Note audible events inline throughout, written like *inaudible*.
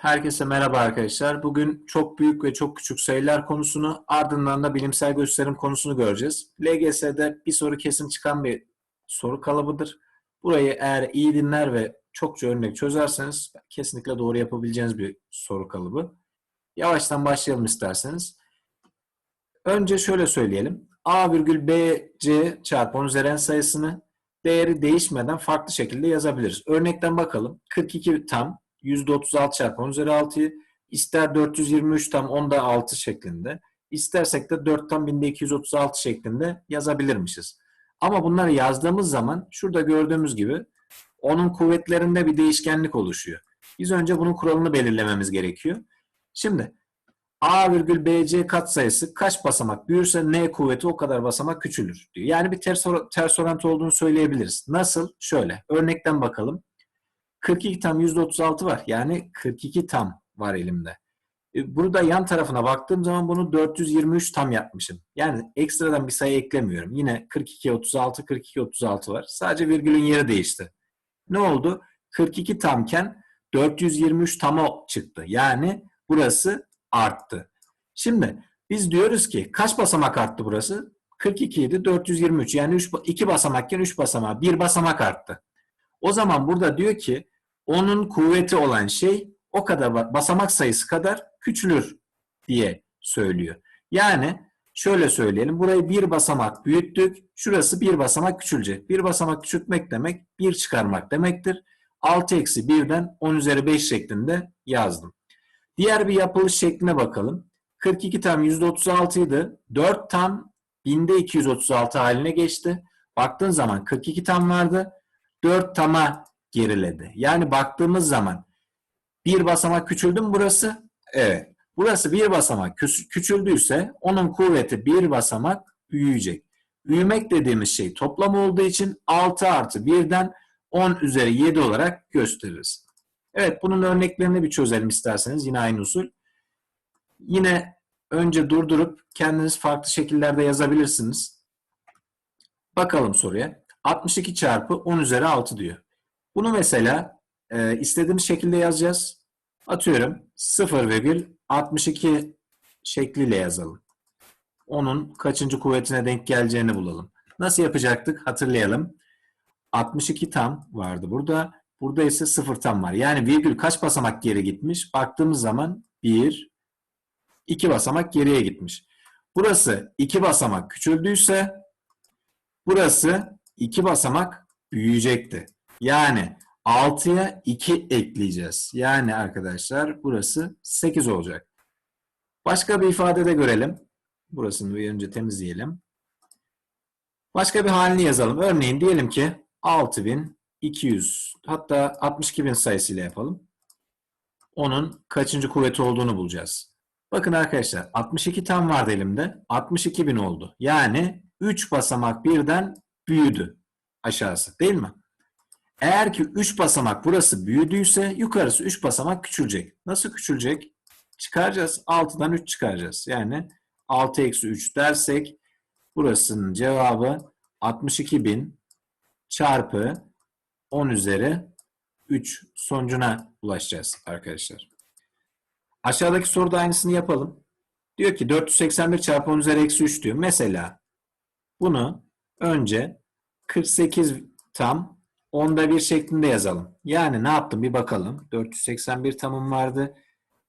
herkese merhaba arkadaşlar. Bugün çok büyük ve çok küçük sayılar konusunu, ardından da bilimsel gösterim konusunu göreceğiz. LGS'de bir soru kesin çıkan bir soru kalıbıdır. Burayı eğer iyi dinler ve çokça örnek çözerseniz kesinlikle doğru yapabileceğiniz bir soru kalıbı. Yavaştan başlayalım isterseniz. Önce şöyle söyleyelim. A virgül B, C çarpı 10 üzeri sayısını değeri değişmeden farklı şekilde yazabiliriz. Örnekten bakalım. 42 tam %36 çarpı 10 üzeri 6'yı ister 423 tam 10'da 6 şeklinde istersek de 4 tam 1236 şeklinde yazabilirmişiz. Ama bunları yazdığımız zaman şurada gördüğümüz gibi onun kuvvetlerinde bir değişkenlik oluşuyor. Biz önce bunun kuralını belirlememiz gerekiyor. Şimdi A virgül BC katsayısı kaç basamak büyürse N kuvveti o kadar basamak küçülür diyor. Yani bir ters, ters orantı olduğunu söyleyebiliriz. Nasıl? Şöyle. Örnekten bakalım. 42 tam %36 var. Yani 42 tam var elimde. E, burada yan tarafına baktığım zaman bunu 423 tam yapmışım. Yani ekstradan bir sayı eklemiyorum. Yine 42 36 42 36 var. Sadece virgülün yeri değişti. Ne oldu? 42 tamken 423 tama çıktı. Yani burası arttı. Şimdi biz diyoruz ki kaç basamak arttı burası? 42 idi 423 yani 3, 2 basamakken 3 basamağa 1 basamak arttı. O zaman burada diyor ki onun kuvveti olan şey o kadar basamak sayısı kadar küçülür diye söylüyor. Yani şöyle söyleyelim. Burayı bir basamak büyüttük. Şurası bir basamak küçülecek. Bir basamak küçültmek demek bir çıkarmak demektir. 6 eksi 1'den 10 üzeri 5 şeklinde yazdım. Diğer bir yapılış şekline bakalım. 42 tam %36 idi. 4 tam binde 236 haline geçti. Baktığın zaman 42 tam vardı. 4 tama geriledi. Yani baktığımız zaman bir basamak küçüldü mü burası? Evet. Burası bir basamak küçüldüyse onun kuvveti bir basamak büyüyecek. Büyümek dediğimiz şey toplam olduğu için 6 artı 1'den 10 üzeri 7 olarak gösteririz. Evet bunun örneklerini bir çözelim isterseniz yine aynı usul. Yine önce durdurup kendiniz farklı şekillerde yazabilirsiniz. Bakalım soruya. 62 çarpı 10 üzeri 6 diyor. Bunu mesela e, istediğimiz şekilde yazacağız. Atıyorum 0,62 şekliyle yazalım. Onun kaçıncı kuvvetine denk geleceğini bulalım. Nasıl yapacaktık? Hatırlayalım. 62 tam vardı burada. Burada ise 0 tam var. Yani virgül kaç basamak geri gitmiş? Baktığımız zaman 1, 2 basamak geriye gitmiş. Burası 2 basamak küçüldüyse burası 2 basamak büyüyecekti. Yani 6'ya 2 ekleyeceğiz. Yani arkadaşlar burası 8 olacak. Başka bir ifade de görelim. Burasını bir önce temizleyelim. Başka bir halini yazalım. Örneğin diyelim ki 6200 hatta 62000 sayısıyla yapalım. Onun kaçıncı kuvveti olduğunu bulacağız. Bakın arkadaşlar 62 tam vardı elimde. 62000 oldu. Yani 3 basamak birden büyüdü aşağısı değil mi? Eğer ki 3 basamak burası büyüdüyse yukarısı 3 basamak küçülecek. Nasıl küçülecek? Çıkaracağız. 6'dan 3 çıkaracağız. Yani 6 eksi 3 dersek burasının cevabı 62.000 çarpı 10 üzeri 3 sonucuna ulaşacağız arkadaşlar. Aşağıdaki soruda aynısını yapalım. Diyor ki 481 çarpı 10 üzeri eksi 3 diyor. Mesela bunu önce 48 tam onda bir şeklinde yazalım. Yani ne yaptım bir bakalım. 481 tamım vardı.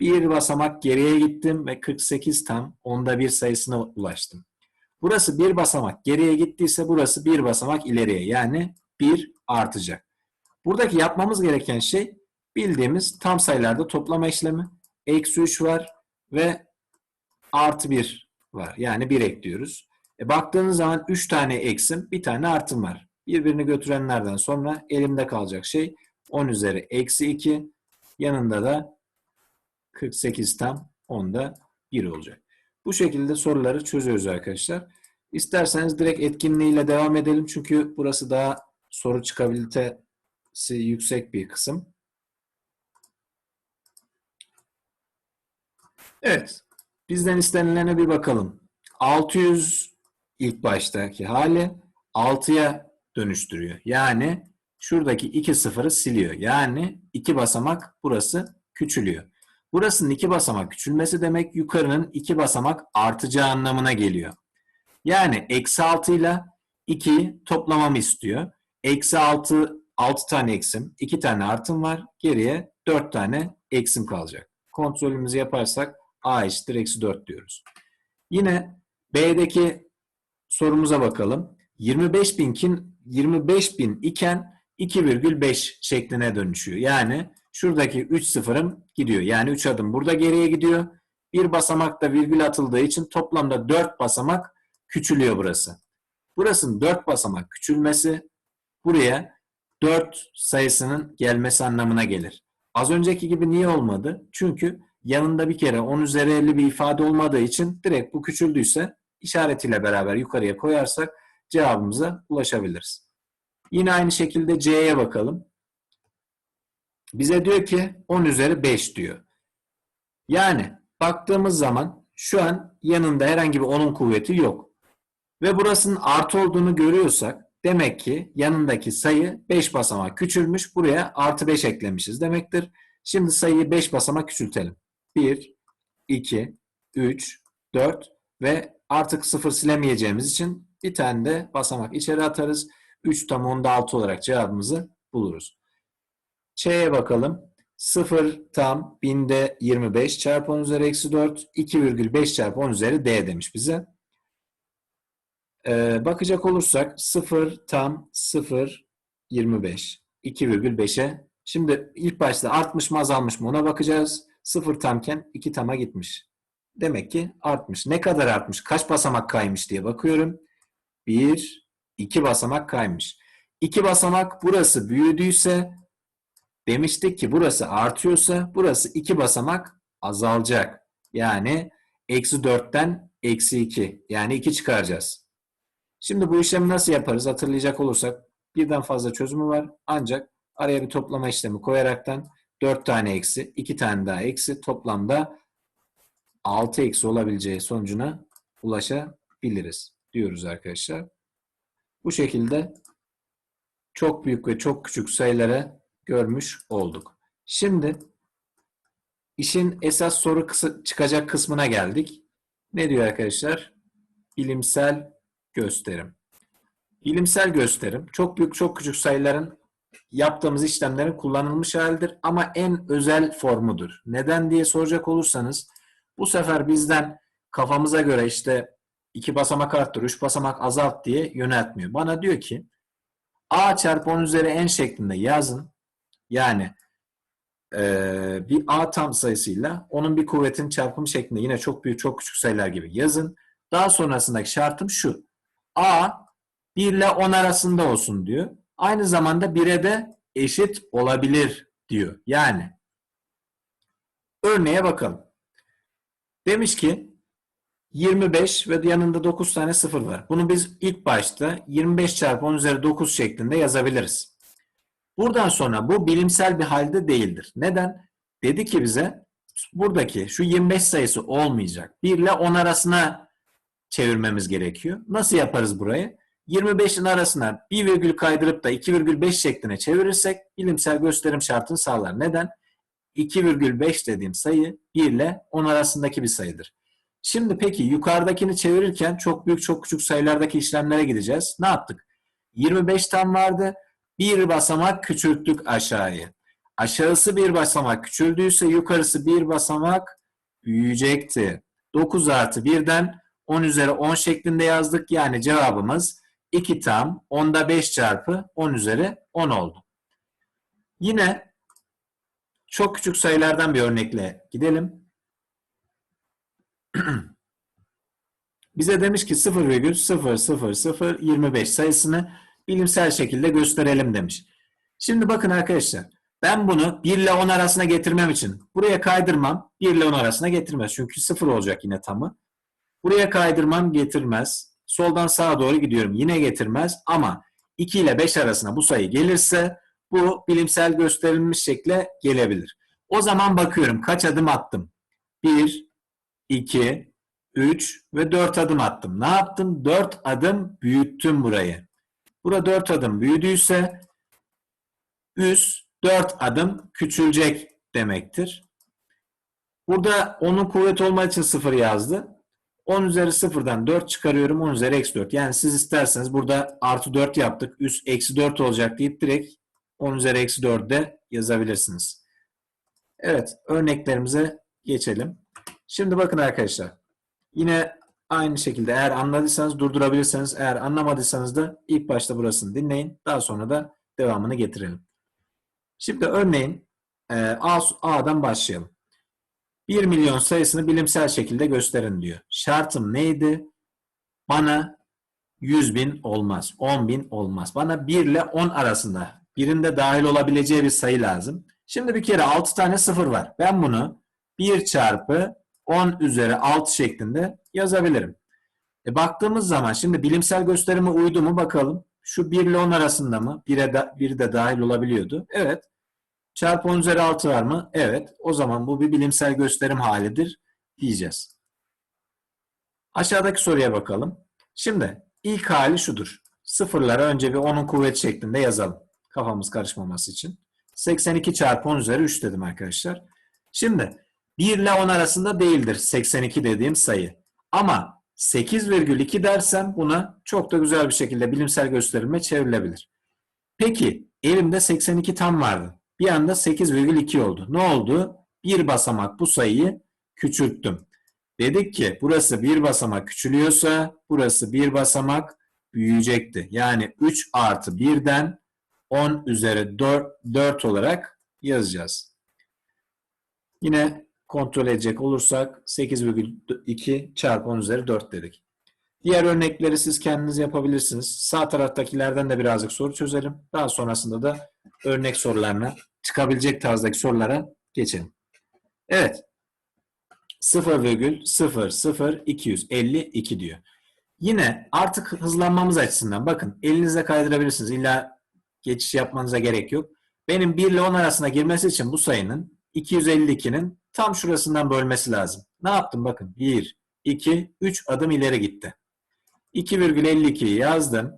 Bir basamak geriye gittim ve 48 tam onda bir sayısına ulaştım. Burası bir basamak geriye gittiyse burası bir basamak ileriye yani bir artacak. Buradaki yapmamız gereken şey bildiğimiz tam sayılarda toplama işlemi. Eksi 3 var ve artı 1 var. Yani 1 ekliyoruz. E baktığınız zaman 3 tane eksim bir tane artım var birbirini götürenlerden sonra elimde kalacak şey 10 üzeri eksi 2 yanında da 48 tam 10'da 1 olacak. Bu şekilde soruları çözüyoruz arkadaşlar. İsterseniz direkt etkinliğiyle devam edelim. Çünkü burası daha soru çıkabilitesi yüksek bir kısım. Evet. Bizden istenilene bir bakalım. 600 ilk baştaki hali 6'ya dönüştürüyor. Yani şuradaki iki sıfırı siliyor. Yani iki basamak burası küçülüyor. Burasının iki basamak küçülmesi demek yukarının iki basamak artacağı anlamına geliyor. Yani eksi 6 ile 2'yi toplamamı istiyor. Eksi 6, 6 tane eksim, 2 tane artım var. Geriye 4 tane eksim kalacak. Kontrolümüzü yaparsak a eşittir eksi 4 diyoruz. Yine B'deki sorumuza bakalım. 25.000 25.000 iken 2,5 şekline dönüşüyor. Yani şuradaki 3 sıfırım gidiyor. Yani 3 adım burada geriye gidiyor. Bir basamakta virgül atıldığı için toplamda 4 basamak küçülüyor burası. Burasının 4 basamak küçülmesi buraya 4 sayısının gelmesi anlamına gelir. Az önceki gibi niye olmadı? Çünkü yanında bir kere 10 üzeri 50 bir ifade olmadığı için direkt bu küçüldüyse işaretiyle beraber yukarıya koyarsak cevabımıza ulaşabiliriz. Yine aynı şekilde C'ye bakalım. Bize diyor ki 10 üzeri 5 diyor. Yani baktığımız zaman şu an yanında herhangi bir 10'un kuvveti yok. Ve burasının artı olduğunu görüyorsak demek ki yanındaki sayı 5 basamak küçülmüş. Buraya artı 5 eklemişiz demektir. Şimdi sayıyı 5 basamak küçültelim. 1, 2, 3, 4 ve artık 0 silemeyeceğimiz için bir tane de basamak içeri atarız. 3 tam onda 6 olarak cevabımızı buluruz. Ç'ye bakalım. 0 tam binde 25 çarpı 10 üzeri eksi 4 2,5 çarpı 10 üzeri d demiş bize. Ee, bakacak olursak 0 tam 0 25 2,5'e şimdi ilk başta artmış mı azalmış mı ona bakacağız. 0 tamken 2 tama gitmiş. Demek ki artmış. Ne kadar artmış? Kaç basamak kaymış diye bakıyorum. 1, 2 basamak kaymış. 2 basamak burası büyüdüyse demiştik ki burası artıyorsa burası 2 basamak azalacak. Yani eksi 4'ten eksi 2. Yani 2 çıkaracağız. Şimdi bu işlemi nasıl yaparız hatırlayacak olursak birden fazla çözümü var. Ancak araya bir toplama işlemi koyaraktan 4 tane eksi, 2 tane daha eksi toplamda 6 eksi olabileceği sonucuna ulaşabiliriz diyoruz arkadaşlar. Bu şekilde çok büyük ve çok küçük sayıları görmüş olduk. Şimdi işin esas soru çıkacak kısmına geldik. Ne diyor arkadaşlar? Bilimsel gösterim. Bilimsel gösterim çok büyük çok küçük sayıların yaptığımız işlemlerin kullanılmış halidir ama en özel formudur. Neden diye soracak olursanız bu sefer bizden kafamıza göre işte iki basamak arttır, üç basamak azalt diye yöneltmiyor. Bana diyor ki a çarpı 10 üzeri n şeklinde yazın. Yani e, bir a tam sayısıyla onun bir kuvvetin çarpımı şeklinde yine çok büyük çok küçük sayılar gibi yazın. Daha sonrasındaki şartım şu. a 1 ile 10 arasında olsun diyor. Aynı zamanda 1'e de eşit olabilir diyor. Yani örneğe bakalım. Demiş ki 25 ve yanında 9 tane sıfır var. Bunu biz ilk başta 25 çarpı 10 üzeri 9 şeklinde yazabiliriz. Buradan sonra bu bilimsel bir halde değildir. Neden? Dedi ki bize buradaki şu 25 sayısı olmayacak. 1 ile 10 arasına çevirmemiz gerekiyor. Nasıl yaparız burayı? 25'in arasına bir virgül kaydırıp da 2,5 şekline çevirirsek bilimsel gösterim şartını sağlar. Neden? 2,5 dediğim sayı 1 ile 10 arasındaki bir sayıdır. Şimdi peki yukarıdakini çevirirken çok büyük çok küçük sayılardaki işlemlere gideceğiz. Ne yaptık? 25 tam vardı. Bir basamak küçülttük aşağıyı. Aşağısı bir basamak küçüldüyse yukarısı bir basamak büyüyecekti. 9 artı 1'den 10 üzeri 10 şeklinde yazdık. Yani cevabımız 2 tam 10'da 5 çarpı 10 üzeri 10 oldu. Yine çok küçük sayılardan bir örnekle gidelim. *clears throat* Bize demiş ki 0,00025 sayısını bilimsel şekilde gösterelim demiş. Şimdi bakın arkadaşlar ben bunu 1 ile 10 arasına getirmem için buraya kaydırmam 1 ile 10 arasına getirmez. Çünkü 0 olacak yine tamı. Buraya kaydırmam getirmez. Soldan sağa doğru gidiyorum yine getirmez ama 2 ile 5 arasına bu sayı gelirse bu bilimsel gösterilmiş şekle gelebilir. O zaman bakıyorum kaç adım attım. 1, 2, 3 ve 4 adım attım. Ne yaptım? 4 adım büyüttüm burayı. Burada 4 adım büyüdüyse üst 4 adım küçülecek demektir. Burada 10'un kuvveti olmak için 0 yazdı. 10 üzeri 0'dan 4 çıkarıyorum. 10 üzeri eksi 4. Yani siz isterseniz burada artı 4 yaptık. Üst eksi 4 olacak deyip direkt 10 üzeri eksi 4 de yazabilirsiniz. Evet örneklerimize geçelim. Şimdi bakın arkadaşlar. Yine aynı şekilde eğer anladıysanız durdurabilirsiniz. Eğer anlamadıysanız da ilk başta burasını dinleyin. Daha sonra da devamını getirelim. Şimdi örneğin e, A'dan başlayalım. 1 milyon sayısını bilimsel şekilde gösterin diyor. Şartım neydi? Bana 100 bin olmaz, 10 bin olmaz. Bana 1 ile 10 arasında birinde dahil olabileceği bir sayı lazım. Şimdi bir kere 6 tane sıfır var. Ben bunu 1 çarpı 10 üzeri 6 şeklinde yazabilirim. E baktığımız zaman şimdi bilimsel gösterime uydu mu bakalım. Şu 1 ile 10 arasında mı? 1'e de, 1 de dahil olabiliyordu. Evet. Çarpı 10 üzeri 6 var mı? Evet. O zaman bu bir bilimsel gösterim halidir diyeceğiz. Aşağıdaki soruya bakalım. Şimdi ilk hali şudur. Sıfırları önce bir 10'un kuvveti şeklinde yazalım. Kafamız karışmaması için. 82 çarpı 10 üzeri 3 dedim arkadaşlar. Şimdi 1 ile 10 arasında değildir 82 dediğim sayı. Ama 8,2 dersem buna çok da güzel bir şekilde bilimsel gösterime çevrilebilir. Peki elimde 82 tam vardı. Bir anda 8,2 oldu. Ne oldu? Bir basamak bu sayıyı küçülttüm. Dedik ki burası bir basamak küçülüyorsa burası bir basamak büyüyecekti. Yani 3 artı 1'den 10 üzeri 4, 4 olarak yazacağız. Yine kontrol edecek olursak 8,2 çarpı 10 üzeri 4 dedik. Diğer örnekleri siz kendiniz yapabilirsiniz. Sağ taraftakilerden de birazcık soru çözelim. Daha sonrasında da örnek sorularına çıkabilecek tarzdaki sorulara geçelim. Evet. 0,00252 diyor. Yine artık hızlanmamız açısından bakın elinize kaydırabilirsiniz. İlla geçiş yapmanıza gerek yok. Benim 1 ile 10 arasına girmesi için bu sayının 252'nin tam şurasından bölmesi lazım. Ne yaptım bakın. 1, 2, 3 adım ileri gitti. 2,52'yi yazdım.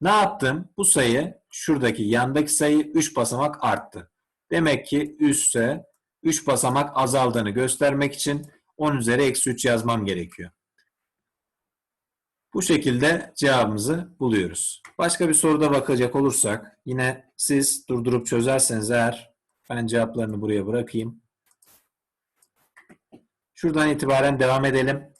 Ne yaptım? Bu sayı şuradaki yandaki sayı 3 basamak arttı. Demek ki üsse 3 basamak azaldığını göstermek için 10 üzeri eksi 3 yazmam gerekiyor. Bu şekilde cevabımızı buluyoruz. Başka bir soruda bakacak olursak yine siz durdurup çözerseniz eğer ben cevaplarını buraya bırakayım. Şuradan itibaren devam edelim.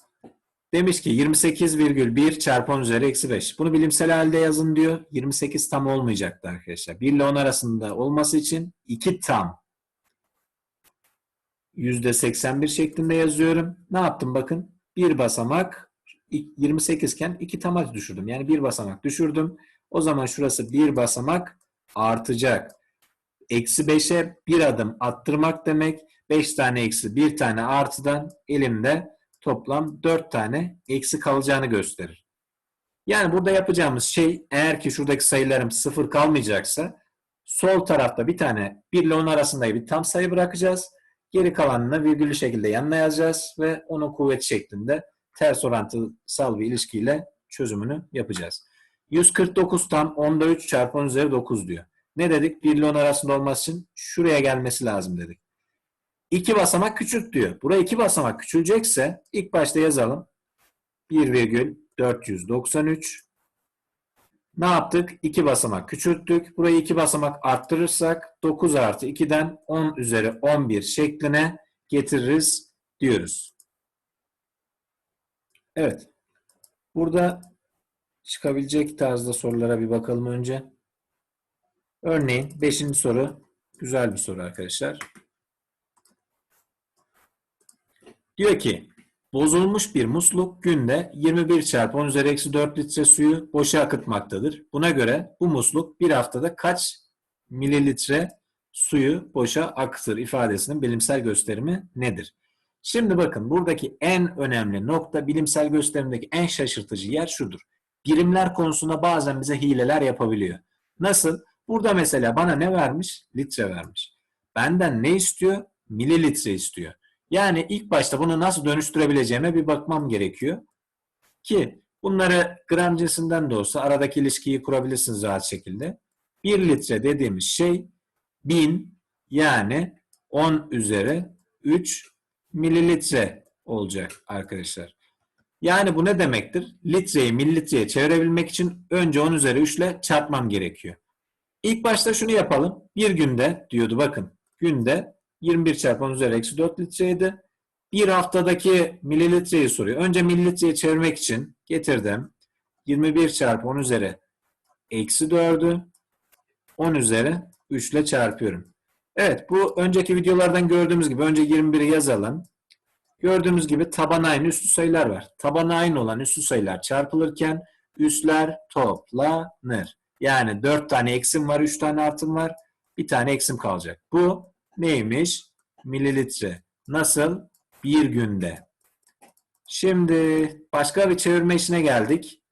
Demiş ki 28,1 çarpı 10 üzeri eksi 5. Bunu bilimsel halde yazın diyor. 28 tam olmayacaktı arkadaşlar. 1 ile 10 arasında olması için 2 tam. %81 şeklinde yazıyorum. Ne yaptım bakın. Bir basamak 28 iken 2 tama düşürdüm. Yani bir basamak düşürdüm. O zaman şurası bir basamak artacak. Eksi 5'e bir adım attırmak demek. 5 tane eksi bir tane artıdan elimde toplam 4 tane eksi kalacağını gösterir. Yani burada yapacağımız şey eğer ki şuradaki sayılarım sıfır kalmayacaksa sol tarafta bir tane 1 ile 10 arasında bir tam sayı bırakacağız. Geri kalanını virgüllü şekilde yanına yazacağız ve onun kuvvet şeklinde ters orantısal bir ilişkiyle çözümünü yapacağız. 149 tam 10'da 3 çarpı 10 üzeri 9 diyor. Ne dedik? 1 ile 10 arasında olması için şuraya gelmesi lazım dedik. 2 basamak küçült diyor. Buraya 2 basamak küçülecekse ilk başta yazalım. 1,493 ne yaptık? 2 basamak küçülttük. Burayı 2 basamak arttırırsak 9 artı 2'den 10 üzeri 11 şekline getiririz diyoruz. Evet. Burada çıkabilecek tarzda sorulara bir bakalım önce. Örneğin 5. soru güzel bir soru arkadaşlar. Diyor ki bozulmuş bir musluk günde 21 çarpı 10 üzeri eksi 4 litre suyu boşa akıtmaktadır. Buna göre bu musluk bir haftada kaç mililitre suyu boşa akıtır ifadesinin bilimsel gösterimi nedir? Şimdi bakın buradaki en önemli nokta bilimsel gösterimdeki en şaşırtıcı yer şudur. Birimler konusunda bazen bize hileler yapabiliyor. Nasıl? Burada mesela bana ne vermiş? Litre vermiş. Benden ne istiyor? Mililitre istiyor. Yani ilk başta bunu nasıl dönüştürebileceğime bir bakmam gerekiyor. Ki bunları gram cinsinden de olsa aradaki ilişkiyi kurabilirsiniz rahat şekilde. 1 litre dediğimiz şey 1000 yani 10 üzeri 3 mililitre olacak arkadaşlar. Yani bu ne demektir? Litreyi mililitreye çevirebilmek için önce 10 üzeri 3 ile çarpmam gerekiyor. İlk başta şunu yapalım. Bir günde diyordu bakın. Günde 21 çarpı 10 üzeri eksi 4 litreydi. Bir haftadaki mililitreyi soruyor. Önce mililitreye çevirmek için getirdim. 21 çarpı 10 üzeri eksi 4'ü 10 üzeri 3 ile çarpıyorum. Evet bu önceki videolardan gördüğümüz gibi önce 21'i yazalım. Gördüğümüz gibi taban aynı üslü sayılar var. Taban aynı olan üslü sayılar çarpılırken üsler toplanır. Yani 4 tane eksim var, 3 tane artım var. Bir tane eksim kalacak. Bu neymiş? Mililitre. Nasıl? Bir günde. Şimdi başka bir çevirme işine geldik.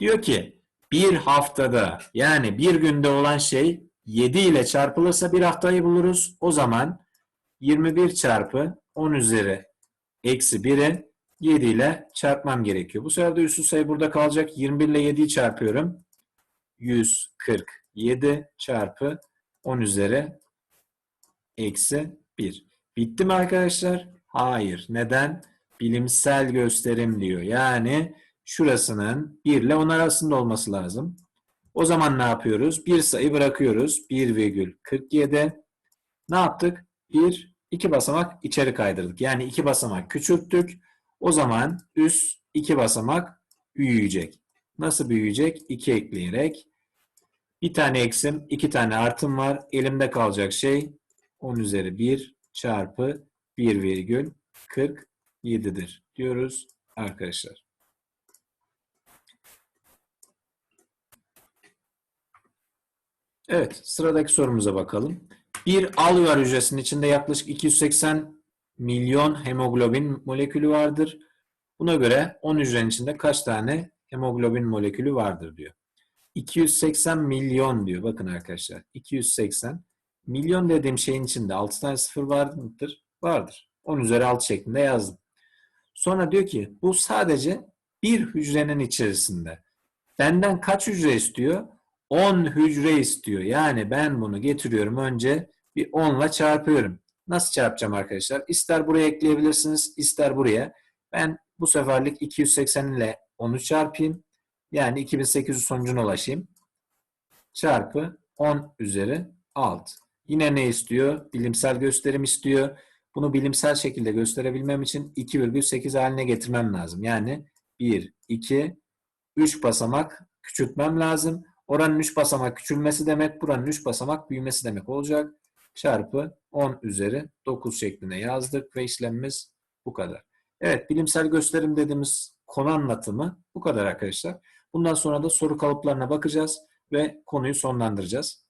Diyor ki bir haftada yani bir günde olan şey 7 ile çarpılırsa bir haftayı buluruz. O zaman 21 çarpı 10 üzeri eksi 1'i 7 ile çarpmam gerekiyor. Bu sefer de üstü sayı burada kalacak. 21 ile 7'yi çarpıyorum. 147 çarpı 10 üzeri eksi 1. Bitti mi arkadaşlar? Hayır. Neden? Bilimsel gösterim diyor. Yani şurasının 1 ile 10 arasında olması lazım. O zaman ne yapıyoruz? Bir sayı bırakıyoruz. 1,47. Ne yaptık? 1, 2 basamak içeri kaydırdık. Yani 2 basamak küçülttük. O zaman üst 2 basamak büyüyecek. Nasıl büyüyecek? 2 ekleyerek. Bir tane eksim, iki tane artım var. Elimde kalacak şey 10 üzeri 1 çarpı 1,47'dir diyoruz arkadaşlar. Evet, sıradaki sorumuza bakalım. Bir alüvar hücresinin içinde yaklaşık 280 milyon hemoglobin molekülü vardır. Buna göre 10 hücrenin içinde kaç tane hemoglobin molekülü vardır diyor. 280 milyon diyor. Bakın arkadaşlar. 280. Milyon dediğim şeyin içinde 6 tane sıfır var mıdır? Vardır. 10 üzeri 6 şeklinde yazdım. Sonra diyor ki bu sadece bir hücrenin içerisinde. Benden kaç hücre istiyor? 10 hücre istiyor. Yani ben bunu getiriyorum önce bir 10 ile çarpıyorum. Nasıl çarpacağım arkadaşlar? İster buraya ekleyebilirsiniz, ister buraya. Ben bu seferlik 280 ile 10'u çarpayım. Yani 2800 sonucuna ulaşayım. Çarpı 10 üzeri 6. Yine ne istiyor? Bilimsel gösterim istiyor. Bunu bilimsel şekilde gösterebilmem için 2,8 haline getirmem lazım. Yani 1, 2, 3 basamak küçültmem lazım. Oranın 3 basamak küçülmesi demek, buranın 3 basamak büyümesi demek olacak. Çarpı 10 üzeri 9 şeklinde yazdık ve işlemimiz bu kadar. Evet, bilimsel gösterim dediğimiz konu anlatımı bu kadar arkadaşlar. Bundan sonra da soru kalıplarına bakacağız ve konuyu sonlandıracağız.